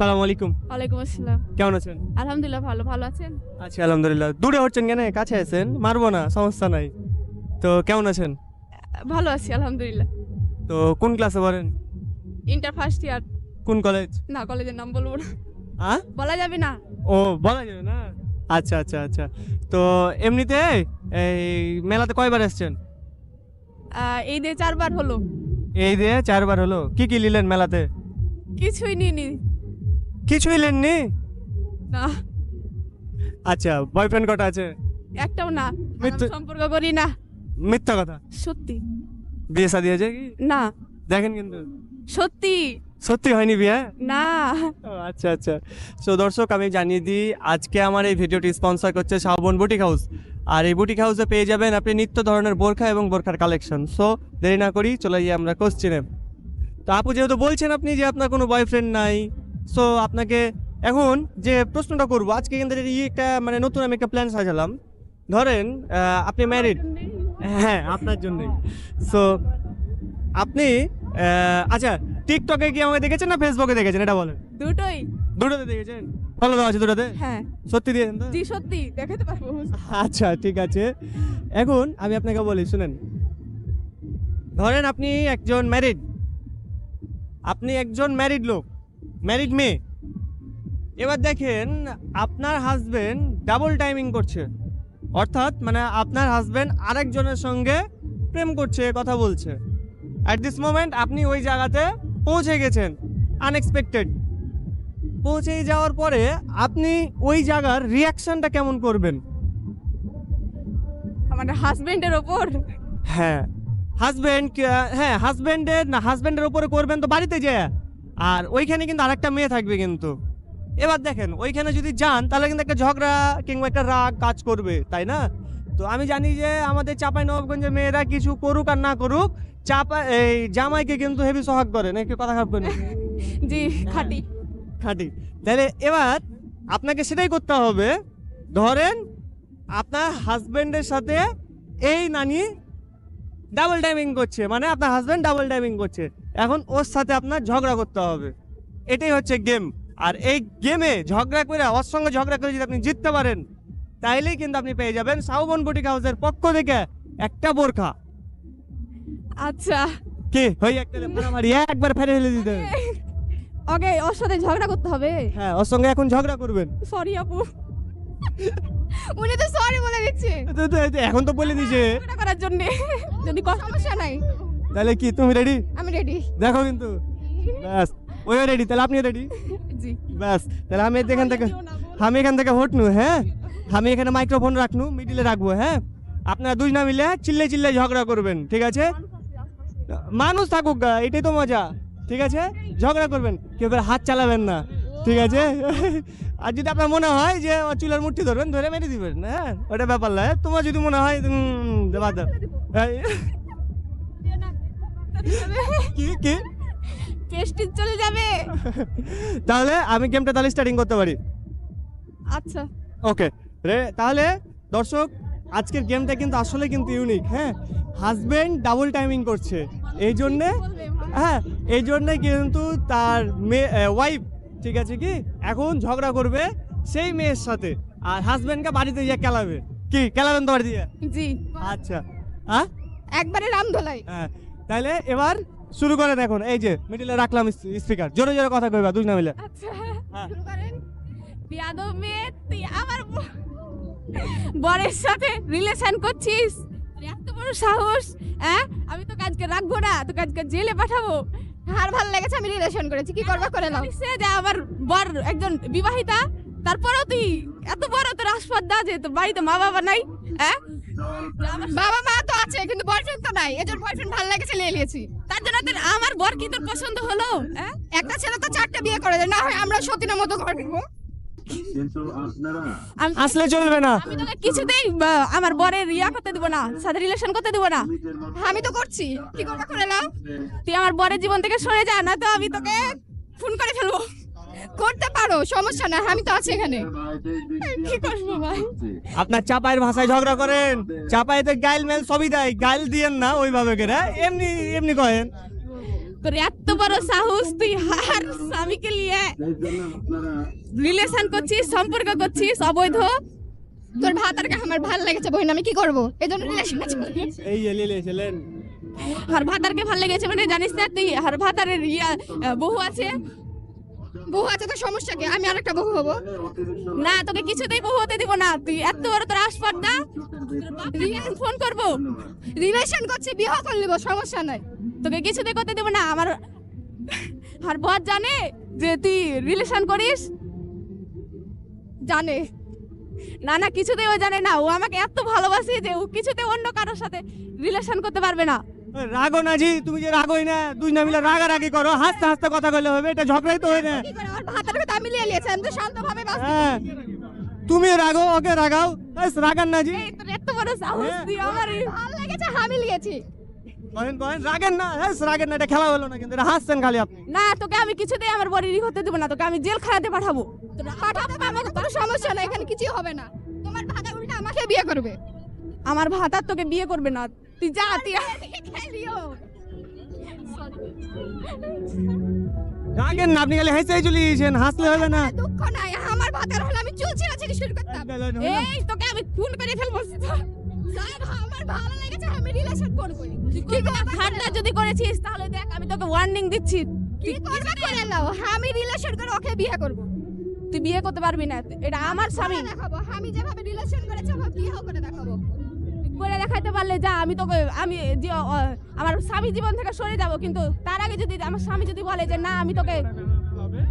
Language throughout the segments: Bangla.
সালাম আলাইকুম। ওয়ালাইকুম আসসালাম। কেমন আছেন? আলহামদুলিল্লাহ ভালো ভালো আছেন? আছি আলহামদুলিল্লাহ। দূরে হচ্ছেন কেন? কাছে আছেন? মারবো না সমস্যা নাই। তো কেমন আছেন? ভালো আছি আলহামদুলিল্লাহ। তো কোন ক্লাসে পড়েন? ইন্টার ফার্স্ট ইয়ার কোন কলেজ না কলেজের নাম বলব না। আ? বলা যাবে না। ও বলা যাবে না? আচ্ছা আচ্ছা আচ্ছা। তো এমনিতে এই মেলাতে কয়বার এসছেন এই দিয়ে চারবার হলো। এই দিয়ে চারবার হলো। কি কি নিলেন মেলাতে? কিছুই নিইনি। কিছুই নেননি না। আচ্ছা বয়ফ্রেন্ড কটা আছে? একটাও না। মিথ্যে- আমি সম্পর্ক করি না। মিথ্যা কথা? সত্যি। বিয়ে শাদী হয়েছে কি? না। দেখেন কিন্তু। সত্যি। সত্যি হয়নি বিয়ে? না। আচ্ছা আচ্ছা। সো দর্শক আমি জানিয়ে দিই আজকে আমার এই ভিডিওটি স্পন্সর করছে শাহবন বুটিক হাউস আর এই বুটিক হাউসে পেয়ে যাবেন আপনি নিত্য ধরনের বোরখা এবং বোরখার কালেকশন সো দেরি না করি চলে যাই আমরা কোশ্চেনে তো আপু যেহেতু বলছেন আপনি যে আপনার কোনো বয়ফ্রেন্ড নাই সো আপনাকে এখন যে প্রশ্নটা করব আজকে কিন্তু এই একটা মানে নতুন আমি একটা প্ল্যান সাজালাম। ধরেন আপনি ম্যারিড হ্যাঁ আপনার জন্যই। সো আপনি আচ্ছা টিকটকে কি আমাকে দেখেছেন না ফেসবুকে দেখেছেন? এটা বলেন। দুটোই। দুটোতে দেখেছেন? ভালো দেওয়া আছে দুটোতে? হ্যাঁ। সত্যি দিয়েছেন তো? জি সত্যি। দেখাতে পারব আচ্ছা ঠিক আছে। এখন আমি আপনাকে বলি শুনেন। ধরেন আপনি একজন ম্যারিড আপনি একজন ম্যারিড লোক। ম্যারিড মেয়ে এবার দেখেন আপনার হাজবেন্ড ডাবল টাইমিং করছে। অর্থাৎ মানে আপনার হাজবেন্ড আরেকজনের সঙ্গে প্রেম করছে কথা বলছে। অ্যাট দিস মোমেন্ট আপনি ওই জায়গাতে পৌঁছে গেছেন আনএক্সপেক্টেড পৌঁছে যাওয়ার পরে আপনি ওই জায়গার রিয়াকশনটা কেমন করবেন? আমার হাজবেন্ডের ওপর। হ্যাঁ। হাজবেন্ড হ্যাঁ হাজবেন্ডের না হাজবেন্ডের ওপরে করবেন তো বাড়িতে যে আর ওইখানে কিন্তু আরেকটা মেয়ে থাকবে কিন্তু। এবার দেখেন ওইখানে যদি যান তাহলে কিন্তু একটা ঝগড়া কিংবা একটা রাগ কাজ করবে তাই না? তো আমি জানি যে আমাদের চাপাই নবাবগঞ্জের মেয়েরা কিছু করুক আর না করুক চাপা এই জামাইকে কিন্তু হেভি সোহাগ করে নাকি কথা খারাপ করে? জি খাটি। খাঁটি। তাহলে এবার আপনাকে সেটাই করতে হবে ধরেন আপনার হাজবেন্ডের সাথে এই নানি ডাবল টাইমিং করছে মানে আপনার হাজবেন্ড ডাবল টাইমিং করছে। এখন ওর সাথে আপনার ঝগড়া করতে হবে। এটাই হচ্ছে গেম আর এই গেমে ঝগড়া করে ওর সঙ্গে ঝগড়া করে যদি আপনি জিততে পারেন তাইলেই কিন্তু আপনি পেয়ে যাবেন সাউবন বুটিক হাউসের পক্ষ থেকে একটা বোরখা। আচ্ছা। কে? হই একটা মারামারি একবার ফেলে ফেলে দিতে হবে। ওকে ওর সাথে ঝগড়া করতে হবে? হ্যাঁ ওর সঙ্গে এখন ঝগড়া করবেন। সরি আপু। উনি তো সরি বলে দিচ্ছে। এখন তো বলে দিছে করার জন্য। যদি কষ্ট সমস্যা নাই। তাহলে কি তুমি রেডি আমি রেডি দেখো কিন্তু। ব্যাস। ওইও রেডি তাহলে আপনি রেডি জি। ব্যাস তাহলে আমি এখান থেকে আমি এখান থেকে ভোট নু হ্যাঁ? আমি এখানে মাইক্রোফোন রাখনু মিডিলে রাখব হ্যাঁ? আপনারা দুই না মিলে চিল্লে চিল্লে ঝগড়া করবেন ঠিক আছে? মানুষ থাকুক গা এটাই তো মজা ঠিক আছে? ঝগড়া করবেন কেউ হাত চালাবেন না ঠিক আছে? আর যদি আপনার মনে হয় যে চুলার মুঠি ধরবেন ধরে মেরে দিবেন হ্যাঁ? ওটা ব্যাপার নয় তোমার যদি মনে হয় বাদ কি কি? পেস্টিজ চলে যাবে। তাহলে আমি গেমটা তাহলে স্টার্টিং করতে পারি। আচ্ছা। ওকে রে তাহলে দর্শক আজকের গেমটা কিন্তু আসলে কিন্তু ইউনিক হ্যাঁ? হাজবেন্ড ডাবল টাইমিং করছে। এই জন্যে হ্যাঁ এই জন্যে কিন্তু তার মেয়ে ওয়াইফ ঠিক আছে কি? এখন ঝগড়া করবে সেই মেয়ের সাথে। আর হাজবেন্ডকে বাড়িতে গিয়ে কেলাবে কি কেলাবেন তো বাড়িতে? জি। আচ্ছা। হ্যাঁ একবারে রাম ধলাই হ্যাঁ তাহলে এবার শুরু করেন এখন। এই যে মিডিলে রাখলাম স্পিকার জোরে জোরে কথা কইবা দুই না মিলে। আচ্ছা হ্যাঁ। শুরু করেন। বিয়াদব মেয়ে তুই আমার বরের সাথে রিলেশন করছিস? এত বড় সাহস হ্যাঁ? আমি তো কাজকে রাখব না তো কাজকে জেলে পাঠাবো। আর ভালো লেগেছে আমি রিলেশন করেছি? কি করবা করে নাও। সে যে আমার বর একজন বিবাহিতা? তারপরেও তুই এত বড় তোর আসপর্দা যে তোর বাড়িতে মা বাবা নাই? হ্যাঁ? বাবা মা তো আছে কিন্তু বয়ফ্রেন্ড তো নাই। এজন্য বয়ফ্রেন্ড ভালো লেগেছে নিয়ে নিয়েছি তার জন্য তোর আমার বর কি তোর পছন্দ হলো? হ্যাঁ? একটা ছেলে তো চারটা বিয়ে করে দেয় না হয় আমরা সতীনের মতো করব কিন্তু আমি আসলে চলবে না। আমি তোকে কিছুতেই বা, আমার বরের রিয়া করতে দিব না সাথে রিলেশন করতে দিব না। আমি তো করছি। কি করবা করে নাও তুই আমার বরের জীবন থেকে সরে যা না তো আমি তোকে ফোন করে ফেলব। করতে পারো সমস্যা না আমি তো আছি এখানে। কি করব ভাই? আপনার চাপায়ের ভাষায় ঝগড়া করেন চাপাইতে গাইল মেল সবই দেয় গাইল দিয়েন না ওইভাবে করে এমনি এমনি করেন তোর এত বড় সাহস তুই হার স্বামীকে নিয়ে রিলেশন করছিস সম্পর্ক করছিস অবৈধ? তোর ভাতারকে আমার ভালো লেগেছে বহিন আমি কি করব? এই জন্য রিলেশন এই ছিলেন হার ভাতারকে ভালো লেগেছে মানে জানিস না তুই হার ভাতারের ইয়া বহু আছে বহু আছে তো সমস্যা কি? আমি আরেকটা বহু হব। না, তোকে কিছুতেই বহু হতে দিব না। তুই এত বড় তোর আসপর্দা ফোন করব। রিলেশন করছি, বিয়ে করে নিব সমস্যা নাই। তোকে কিছুতেই করতে দেবো না। আমার আর বর জানে যে তুই রিলেশন করিস? জানে। না না, কিছুতেই ও জানে না। ও আমাকে এত ভালোবাসে যে ও কিছুতে অন্য কারোর সাথে রিলেশন করতে পারবে না। রাগো না জি তুমি যে রাগোই না দুই না মিলে রাগারাগি করো হাসতে হাসতে কথা কইলে হবে এটা ঝগড়াই তো হয় না। কি করে? আমার ভাতারকে তো আমি লিয়ে নিয়েছি আমি তো শান্তভাবে বাঁচতে হ্যাঁ তুমি রাগো ওকে রাগাও। ব্যাস রাগান না জি এই তোর এত বড় সাহস হ্যাঁ। তুই আমার ভালো লেগেছে আমি লিয়েছি। কহেন কহেন রাগেন না হ্যাঁ রাগেন না এটা খেলা হলো না কিন্তু এটা হাসছেন খালি আপনি। না তোকে আমি কিছুতেই আমার বড়ি হতে দেবো না তোকে আমি জেল খানাতে পাঠাবো। পাঠাতে পারব কোনো সমস্যা নাই এখানে কিছুই হবে না। তোমার ভাতার উল্টা আমাকে বিয়ে করবে। আমার ভাতার তোকে বিয়ে করবে না। তুই যা তুই রাগেন না আপনি খালি হেসে চলে গিয়েছেন হাসলে হবে না। দুঃখ নাই আমার ভাতার হলে আমি চুল ছিঁড়া ছিঁড়ি শুরু করতাম। এই তোকে আমি খুন করে ফেলব আমার ভালো লেগেছে আমি রিলেশন করব কি ঠান্ডা যদি করেছিস তাহলে দেখ আমি তোকে ওয়ার্নিং দিচ্ছি। কি করবে করে নাও আমি রিলেশন করে ওকে বিয়ে করব। তুই বিয়ে করতে পারবি না এটা আমার স্বামী। দেখাবো আমি যেভাবে রিলেশন করেছি ওভাবে বিয়েও করে দেখাবো। করে দেখাইতে পারলে যা আমি তোকে আমি যে আমার স্বামী জীবন থেকে সরে যাব কিন্তু তার আগে যদি আমার স্বামী যদি বলে যে না আমি তোকে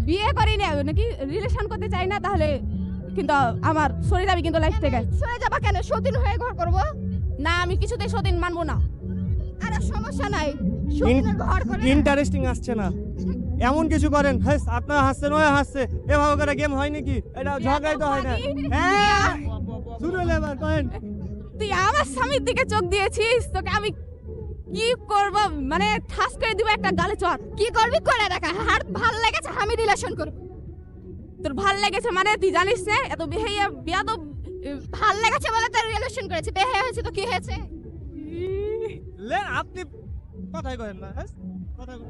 বিয়ে করি না নাকি রিলেশন করতে চাই না তাহলে কিন্তু আমার সরে যাবি কিন্তু লাইফ থেকে। সরে যাবা কেন? সতীন হয়ে ঘর করব? না আমি কিছুতেই সদিন মানবো না। আরে সমস্যা নাই। সতীনের ঘর করে ইন্টারেস্টিং আসছে না। এমন কিছু করেন হ্যাঁ আপনারা হাসছেন ওই হাসছে এভাবে করে গেম হয় নাকি? এটা ঝগড়াই তো হয় না। হ্যাঁ শুরু হলো এবার কহেন তুই আমার স্বামীর দিকে চোখ দিয়েছিস? তোকে আমি কি করব? মানে ঠাস করে দিব একটা গালে চর। কি করবি? করে দেখা। আর ভালো লেগেছে আমি রিলেশন করব। তোর ভালো লেগেছে মানে তুই জানিস না এত বেহাইয়া বিয়াদব ভালো লেগেছে বলে তো রিলেশন করেছি। বেহে হয়েছে তো কি হয়েছে? লেন আপনি কথাই কহেন না হ্যাঁ?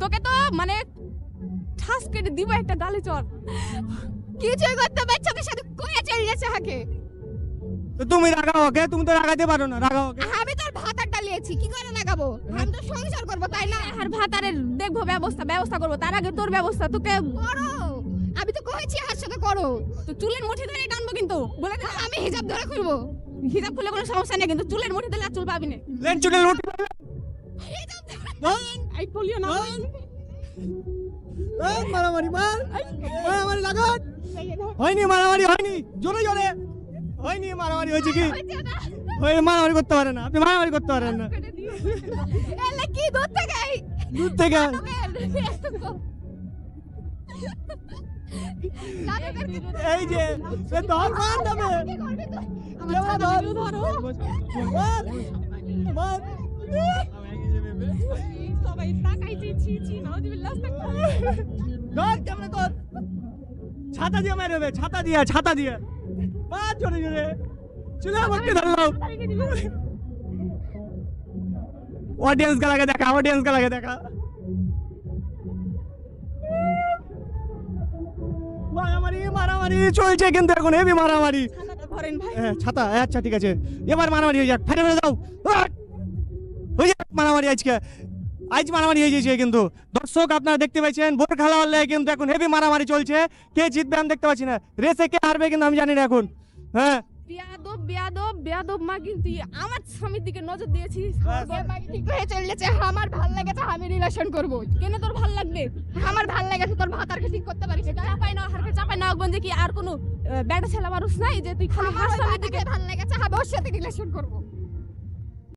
তোকে তো মানে ঠাস কেটে দিব একটা গালে চর। কিছুই করতে পারছ তোর সাথে কয়ে চলে গেছে হাকে। তো তুমি রাগাও ওকে তুমি তো রাগাতে পারো না রাগাও ওকে আমি তোর ভাতার ডালিয়েছি কি করে লাগাবো? আমি তো সংসার করব তাই না? আর ভাতারের দেখব ব্যবস্থা ব্যবস্থা করব। তার আগে তোর ব্যবস্থা তোকে করো। আমি তো কয়েছি আর সাথে করো। তো চুলের মুঠি ধরে টানবো কিন্তু বলে দিলাম, আমি হিজাব ধরে খুলবো। হিজাব খুলে কোনো সমস্যা নেই কিন্তু চুলের মুঠি দিলে আর চুল পাবি না। লেন চুলের মুঠি হিজাব ধরে। এই বলিও না। মারামারি মার। মারামারি লাগান। হয়নি মারামারি হয়নি। জোরে জোরে। হয়নি মারামারি হয়েছে কি? ওই মারামারি করতে পারে না। আপনি মারামারি করতে পারেন না। এলে কি দূর থেকে দূর থেকে। এই যে সে ধর মার দেবে কি করবি তুই? যেমন ধর মার মার সবাই তাকাইছে ছি ছি নাউজুবিল্লাহ ধর কেমনে ধর ছাতা দিয়ে মারবে ছাতা দিয়ে ছাতা দিয়ে। মার জোরে জোরে চুলে মুখে ধরলাম অডিয়েন্স গালাকে দেখা অডিয়েন্স গালাকে দেখা। মারামারি মারামারি চলছে কিন্তু এখন হেভি মারামারি। হ্যাঁ ছাতা আচ্ছা ঠিক আছে। এবার মারামারি হয়ে যাক ফেরে ফেরে দাও! হয়ে যাক মারামারি আজকে। আজ মারামারি হয়ে গেছে কিন্তু। দর্শক, আপনারা দেখতে পাচ্ছেন বোর খেলা হলে কিন্তু এখন হেভি মারামারি চলছে। কে জিতবে আমি দেখতে পাচ্ছি না। রেসে কে হারবে কিন্তু আমি জানি না এখন। হ্যাঁ? বিয়াদব বিয়াদব বিয়াদব মা কিন্তু আমার স্বামীর দিকে নজর দিয়েছিস? ঠিক হয়ে চলেছে? আমার ভালো লেগেছে আমি রিলেশন করব। কেন তোর ভালো লাগবে? আমার ভালো লেগেছে তোর ভাতারকে ঠিক করতে পারিস? না চাপাই না হারকে চাপাই না গঞ্জে কি আর কোনো ব্যাটা ছেলে মানুষ নাই যে তুই খালি আমার হার স্বামীর দিকে? ভালো লেগেছে আমি ওর সাথে রিলেশন করব।